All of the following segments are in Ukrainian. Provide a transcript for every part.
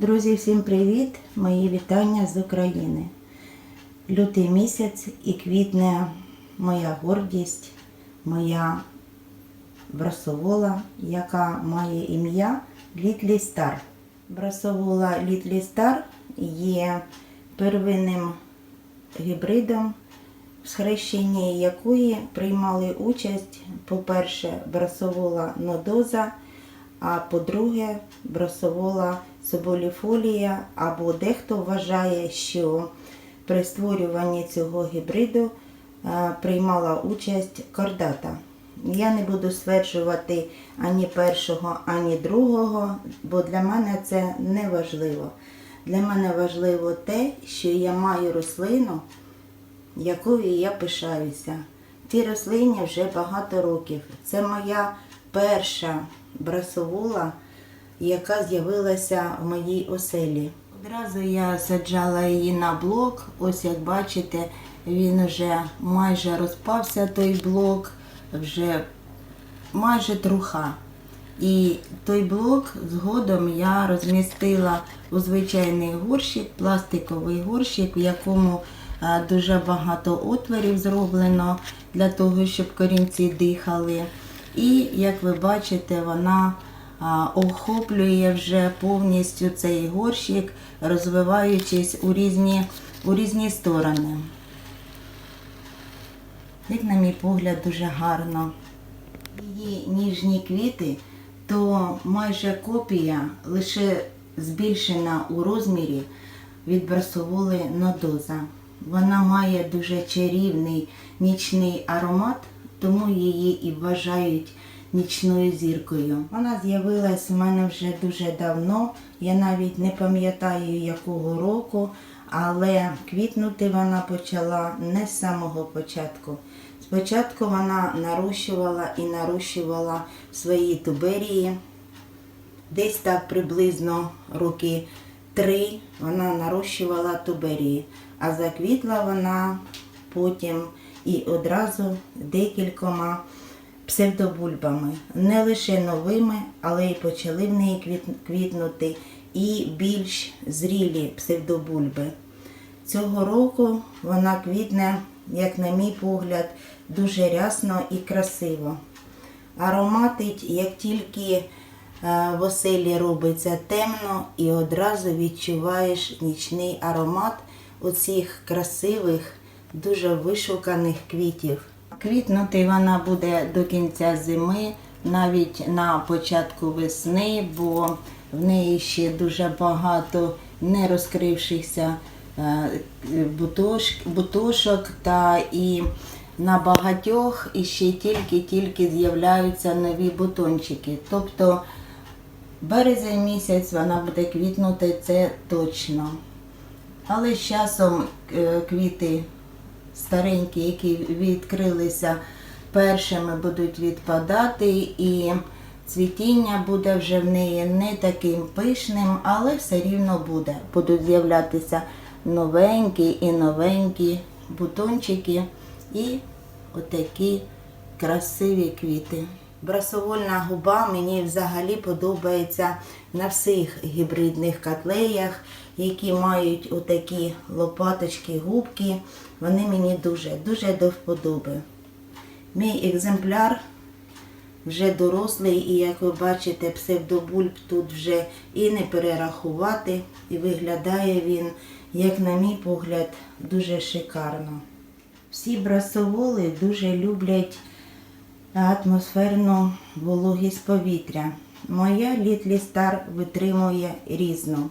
Друзі, всім привіт! Мої вітання з України. Лютий місяць і квітне моя гордість, моя брасовола, яка має ім'я Літлі Стар. Брасовола Літлі Стар є первинним гібридом, в схрещенні якої приймали участь, по-перше, брасовола нодоза, а по-друге, брасовола соболіфолія, або дехто вважає, що при створюванні цього гібриду е, приймала участь кордата. Я не буду стверджувати ані першого, ані другого, бо для мене це не важливо. Для мене важливо те, що я маю рослину, якою я пишаюся. Цій рослині вже багато років. Це моя перша брасовула, яка з'явилася в моїй оселі. Одразу я саджала її на блок. Ось як бачите, він вже майже розпався той блок, вже майже труха. І той блок згодом я розмістила у звичайний горщик, пластиковий горщик, в якому е, дуже багато отворів зроблено для того, щоб корінці дихали. І як ви бачите, вона охоплює вже повністю цей горщик, розвиваючись у різні, у різні сторони. Як, на мій погляд, дуже гарно. Її ніжні квіти то майже копія, лише збільшена у розмірі від брасоволи нодоза. Вона має дуже чарівний нічний аромат, тому її і вважають нічною зіркою. Вона з'явилась у мене вже дуже давно. Я навіть не пам'ятаю якого року, але квітнути вона почала не з самого початку. Спочатку вона нарощувала і нарощувала свої туберії. Десь так приблизно роки три вона нарощувала туберії, а заквітла вона потім і одразу декількома псевдобульбами. Не лише новими, але й почали в неї квітнути і більш зрілі псевдобульби. Цього року вона квітне, як на мій погляд, дуже рясно і красиво. Ароматить, як тільки е, в оселі робиться темно, і одразу відчуваєш нічний аромат оцих красивих, дуже вишуканих квітів. Квітнути вона буде до кінця зими, навіть на початку весни, бо в неї ще дуже багато не розкрившихся е, бутошок та і на багатьох іще тільки-тільки з'являються нові бутончики. Тобто березень місяць вона буде квітнути, це точно. Але з часом е, квіти старенькі, які відкрилися першими, будуть відпадати, і цвітіння буде вже в неї не таким пишним, але все рівно буде. Будуть з'являтися новенькі і новенькі бутончики і отакі красиві квіти. Брасовольна губа мені взагалі подобається на всіх гібридних котлеях, які мають отакі лопаточки, губки. Вони мені дуже, дуже до вподоби. Мій екземпляр вже дорослий, і як ви бачите, псевдобульб тут вже і не перерахувати, і виглядає він, як на мій погляд, дуже шикарно. Всі брасоволи дуже люблять атмосферну вологість повітря. Моя Літлі Стар витримує різну.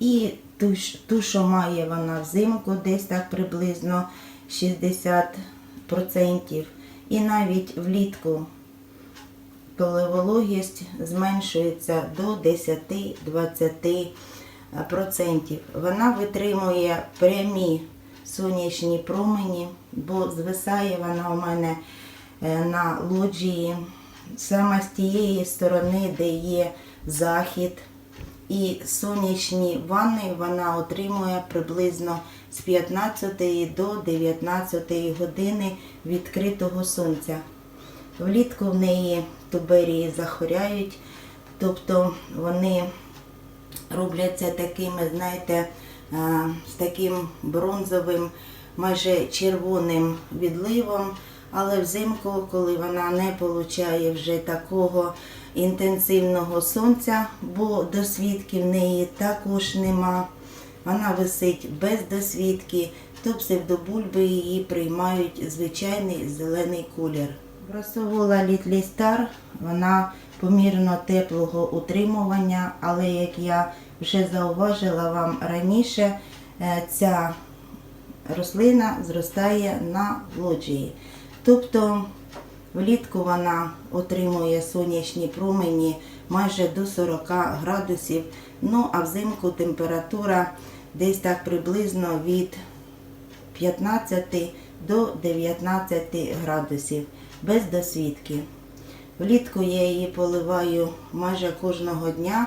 І ту, що має вона взимку, десь так приблизно 60%. І навіть влітку, вологість зменшується до 10-20%. Вона витримує прямі сонячні промені, бо звисає вона у мене е, на лоджії саме з тієї сторони, де є захід. І сонячні ванни вона отримує приблизно з 15 до 19 години відкритого сонця. Влітку в неї туберії захворяють, тобто вони робляться такими, знаєте, е, з таким бронзовим, майже червоним відливом. Але взимку, коли вона не получає вже такого інтенсивного сонця, бо досвідки в неї також нема. Вона висить без досвідки, то псевдобульби її приймають звичайний зелений колір. Брасовола Літлі Стар, вона помірно теплого утримування, але як я вже зауважила вам раніше, е, ця рослина зростає на лоджії. Тобто влітку вона отримує сонячні промені майже до 40 градусів, ну а взимку температура десь так приблизно від 15 до 19 градусів без досвідки. Влітку я її поливаю майже кожного дня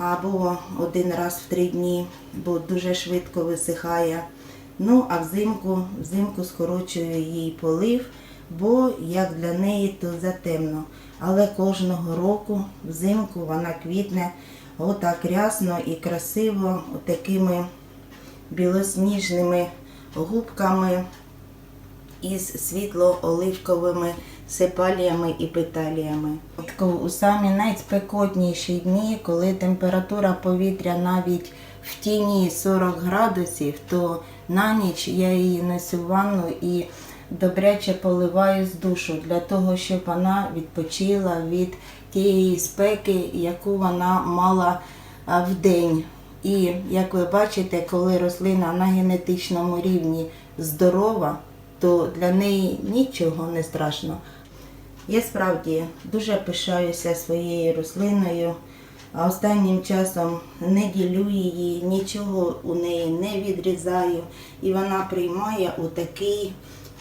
або один раз в три дні, бо дуже швидко висихає. Ну, а взимку, взимку скорочую її полив, бо як для неї, то затемно. Але кожного року взимку вона квітне отак рясно і красиво, такими білосніжними губками із світло-оливковими сепаліями і петаліями. У самі найспекотніші дні, коли температура повітря навіть в тіні 40 градусів, то на ніч я її несу в ванну і добряче поливаю з душу для того, щоб вона відпочила від тієї спеки, яку вона мала в день. І як ви бачите, коли рослина на генетичному рівні здорова, то для неї нічого не страшно. Я справді дуже пишаюся своєю рослиною, а останнім часом не ділю її, нічого у неї не відрізаю, і вона приймає у такий,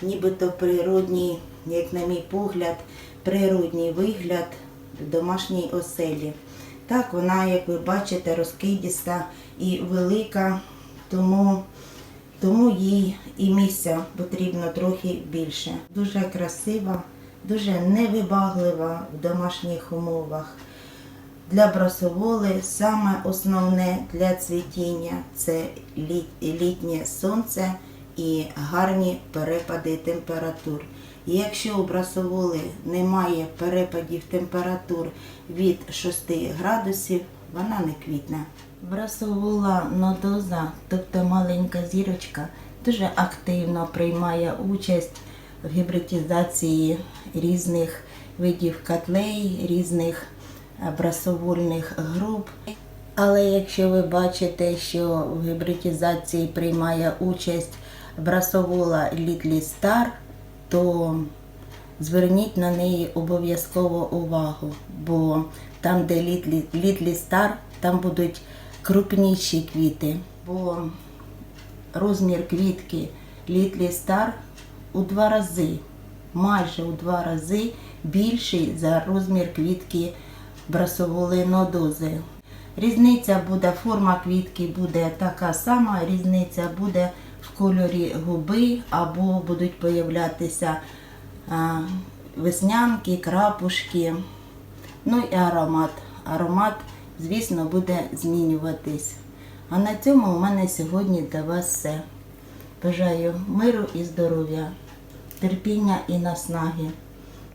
нібито природній, як на мій погляд, природній вигляд в домашній оселі. Так, вона, як ви бачите, розкидіста і велика, тому, тому їй і місця потрібно трохи більше. Дуже красива, дуже невибаглива в домашніх умовах. Для брасоволи саме основне для цвітіння це літнє сонце і гарні перепади температур. Якщо у брасоволи немає перепадів температур від 6 градусів, вона не квітне. Брасовола нодоза, тобто маленька зірочка, дуже активно приймає участь в гібридизації різних видів котлей, різних е, брасовольних груп. Але якщо ви бачите, що в гібридизації приймає участь брасовола Літлі Стар, то зверніть на неї обов'язково увагу, бо там, де Літлі, Літлі Стар, там будуть крупніші квіти. Бо розмір квітки Літлі Стар у два рази, майже у два рази більший за розмір квітки брасоволи нодози. Різниця буде, форма квітки буде така сама, різниця буде в кольорі губи або будуть появлятися веснянки, крапушки. Ну і аромат. Аромат, звісно, буде змінюватись. А на цьому у мене сьогодні для вас все. Бажаю миру і здоров'я, терпіння і наснаги.